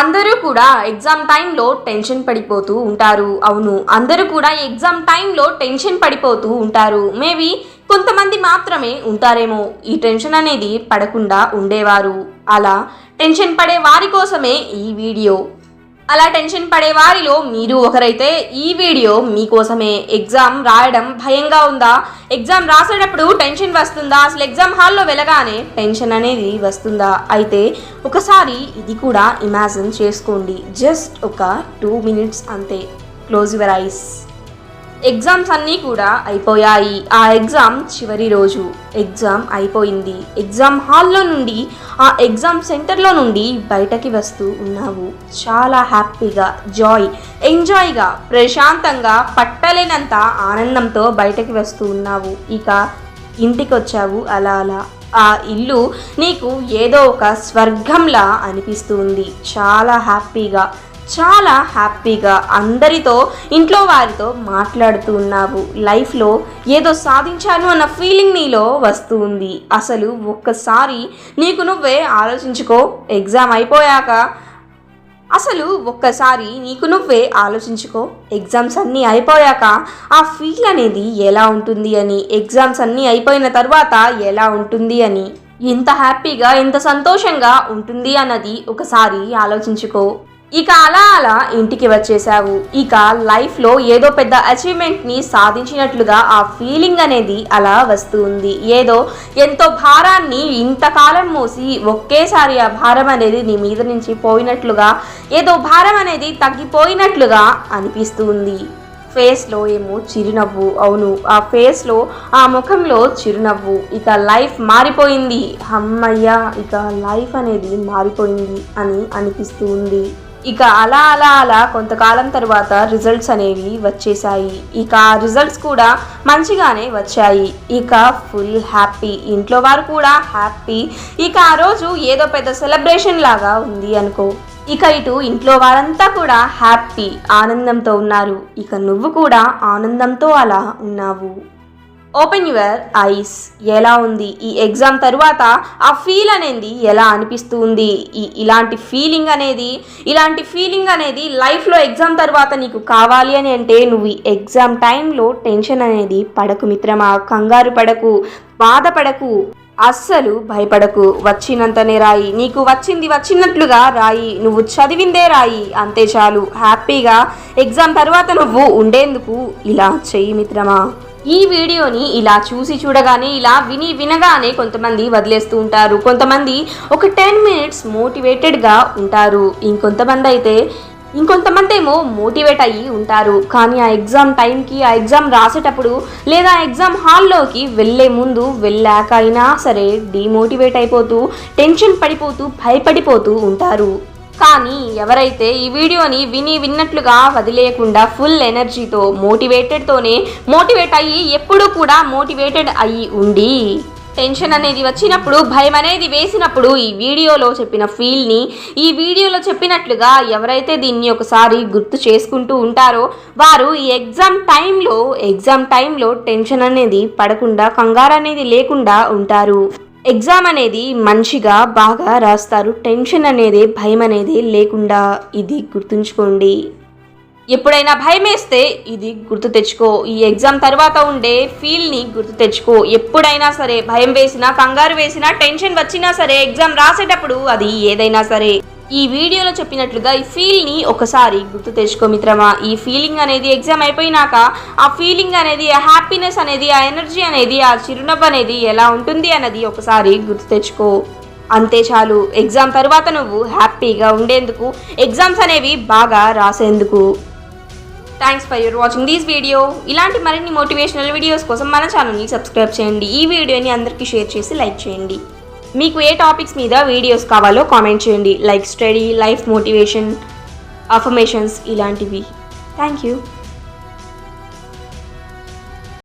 అందరూ కూడా ఎగ్జామ్ టైంలో టెన్షన్ పడిపోతూ ఉంటారు. అవును అందరూ కూడా ఎగ్జామ్ టైంలో టెన్షన్ పడిపోతూ ఉంటారు. మేబీ కొంతమంది మాత్రమే ఉంటారేమో. ఈ టెన్షన్ అనేది పడకుండా ఉండేవారు. అలా టెన్షన్ పడే వారి కోసమే ఈ వీడియో. అలా టెన్షన్ పడే వారిలో మీరు ఒకరైతే ఈ వీడియో మీకోసమే ఎగ్జామ్ రాయడం భయంగా ఉందా? ఎగ్జామ్ రాసేటప్పుడు టెన్షన్ వస్తుందా? అసలు ఎగ్జామ్ హాల్లో వెళ్ళగానే టెన్షన్ అనేది వస్తుందా? అయితే ఒకసారి ఇది కూడా ఇమాజిన్ చేసుకోండి. జస్ట్ ఒక టూ మినిట్స్ అంతే. Close your eyes. ఎగ్జామ్స్ అన్నీ కూడా అయిపోయాయి. ఆ ఎగ్జామ్ చివరి రోజు. ఎగ్జామ్ అయిపోయింది. ఎగ్జామ్ హాల్లో నుండి ఆ ఎగ్జామ్ సెంటర్లో నుండి బయటకి వస్తూ ఉన్నావు. చాలా హ్యాపీగా జాయ్ ఎంజాయ్గా ప్రశాంతంగా పట్టలేనంత ఆనందంతో బయటకి వస్తూ ఉన్నావు. ఇక ఇంటికి వచ్చావు అలా అలా. ఆ ఇల్లు నీకు ఏదో ఒక స్వర్గంలా అనిపిస్తుంది చాలా హ్యాపీగా చాలా హ్యాపీగా అందరితో ఇంట్లో వారితో మాట్లాడుతూ ఉన్నావు. లైఫ్లో ఏదో సాధించాను అన్న ఫీలింగ్ నీలో వస్తూ ఉంది. అసలు ఒక్కసారి నీకు నువ్వే ఆలోచించుకో. ఎగ్జామ్ అయిపోయాక అసలు ఒక్కసారి నీకు నువ్వే ఆలోచించుకో. ఎగ్జామ్స్ అన్నీ అయిపోయాక ఆ ఫీల్ అనేది ఎలా ఉంటుంది అని ఎగ్జామ్స్ అన్నీ అయిపోయిన తర్వాత ఎలా ఉంటుంది అని. ఎంత హ్యాపీగా ఎంత సంతోషంగా ఉంటుంది అన్నది ఒకసారి ఆలోచించుకో. ఇక అలా అలా ఇంటికి వచ్చేసావు ఇక లైఫ్లో ఏదో పెద్ద అచీవ్మెంట్ని సాధించినట్లుగా ఆ ఫీలింగ్ అనేది అలా వస్తూ ఉంది. ఏదో ఎంతో భారాన్ని ఇంతకాలం మోసి ఒకేసారి ఆ భారం అనేది నీ మీద నుంచి పోయినట్లుగా ఏదో భారం అనేది తగ్గిపోయినట్లుగా అనిపిస్తుంది ఫేస్లో ఏమో చిరునవ్వు. అవును ఆ ఫేస్లో ఆ ముఖంలో చిరునవ్వు. ఇక లైఫ్ మారిపోయింది. అమ్మయ్య ఇక లైఫ్ అనేది మారిపోయింది అని అనిపిస్తూ ఉంది. ఇక అలా అలా అలా కొంతకాలం తర్వాత రిజల్ట్స్ అనేవి వచ్చేసాయి ఇక ఆ రిజల్ట్స్ కూడా మంచిగానే వచ్చాయి. ఇక ఫుల్ హ్యాపీ ఇంట్లో వారు కూడా హ్యాపీ ఇక ఆ రోజు ఏదో పెద్ద సెలబ్రేషన్ లాగా ఉంది అనుకో. ఇక ఇటు ఇంట్లో వారంతా కూడా హ్యాపీ ఆనందంతో ఉన్నారు. ఇక నువ్వు కూడా ఆనందంతో అలా ఉన్నావు. ఓపెన్ యువర్ ఐస్ ఎలా ఉంది? ఈ ఎగ్జామ్ తర్వాత ఆ ఫీల్ అనేది ఎలా అనిపిస్తుంది? ఈ ఇలాంటి ఫీలింగ్ అనేది ఇలాంటి ఫీలింగ్ అనేది లైఫ్లో ఎగ్జామ్ తర్వాత నీకు కావాలి అని అంటే నువ్వు ఈ ఎగ్జామ్ టైంలో టెన్షన్ అనేది పడకు మిత్రమా. కంగారు పడకు బాధపడకు అస్సలు భయపడకు. వచ్చినంతనే రాయి. నీకు వచ్చింది వచ్చినట్లుగా రాయి. నువ్వు చదివిందే రాయి. అంతే చాలు. హ్యాపీగా ఎగ్జామ్ తర్వాత నువ్వు ఉండేందుకు ఇలా చెయ్యి మిత్రమా. ఈ వీడియోని ఇలా చూసి చూడగానే ఇలా విని వినగానే కొంతమంది వదిలేస్తూ ఉంటారు. కొంతమంది ఒక టెన్ మినిట్స్ మోటివేటెడ్గా ఉంటారు. ఇంకొంతమంది అయితే ఇంకొంతమంది ఏమో మోటివేట్ అయ్యి ఉంటారు. కానీ ఆ ఎగ్జామ్ టైంకి ఆ ఎగ్జామ్ రాసేటప్పుడు లేదా ఎగ్జామ్ హాల్లోకి వెళ్ళే ముందు వెళ్ళాక అయినా సరే డిమోటివేట్ అయిపోతూ టెన్షన్ పడిపోతూ భయపడిపోతూ ఉంటారు. కానీ ఎవరైతే ఈ వీడియోని విని విన్నట్లుగా వదిలేయకుండా ఫుల్ ఎనర్జీతో మోటివేటెడ్తోనే మోటివేట్ అయ్యి ఎప్పుడూ కూడా మోటివేటెడ్ అయ్యి ఉండి టెన్షన్ అనేది వచ్చినప్పుడు భయం అనేది వేసినప్పుడు ఈ వీడియోలో చెప్పిన ఫీల్ని ఈ వీడియోలో చెప్పినట్లుగా ఎవరైతే దీన్ని ఒకసారి గుర్తు చేసుకుంటూ ఉంటారో వారు ఈ ఎగ్జామ్ టైంలో ఎగ్జామ్ టైంలో టెన్షన్ అనేది పడకుండా కంగారు అనేది లేకుండా ఉంటారు. ఎగ్జామ్ అనేది మంచిగా బాగా రాస్తారు. టెన్షన్ అనేది భయం అనేది లేకుండా ఇది గుర్తుంచుకోండి. ఎప్పుడైనా భయం వేస్తే ఇది గుర్తు తెచ్చుకో. ఈ ఎగ్జామ్ తర్వాత ఉండే ఫీల్ని గుర్తు తెచ్చుకో. ఎప్పుడైనా సరే భయం వేసినా కంగారు వేసినా టెన్షన్ వచ్చినా సరే ఎగ్జామ్ రాసేటప్పుడు అది ఏదైనా సరే ఈ వీడియోలో చెప్పినట్లుగా ఈ ఫీల్ని ఒకసారి గుర్తు తెచ్చుకో మిత్రమా. ఈ ఫీలింగ్ అనేది ఎగ్జామ్ అయిపోయినాక ఆ ఫీలింగ్ అనేది ఆ హ్యాపీనెస్ అనేది ఆ ఎనర్జీ అనేది ఆ చిరునవ్వు అనేది ఎలా ఉంటుంది అన్నది ఒకసారి గుర్తు తెచ్చుకో. అంతే చాలు. ఎగ్జామ్ తర్వాత నువ్వు హ్యాపీగా ఉండేందుకు ఎగ్జామ్స్ అనేవి బాగా రాసేందుకు. Thanks for your watching these video ఇలాంటి మరిన్ని మోటివేషనల్ వీడియోస్ కోసం మన ఛానల్ని సబ్స్క్రైబ్ చేయండి. ఈ వీడియోని అందరికీ షేర్ చేసి లైక్ చేయండి. మీకు ఏ టాపిక్స్ మీద వీడియోస్ కావాలో కామెంట్ చేయండి. Like study life motivation affirmations ఇలాంటివి. Thank you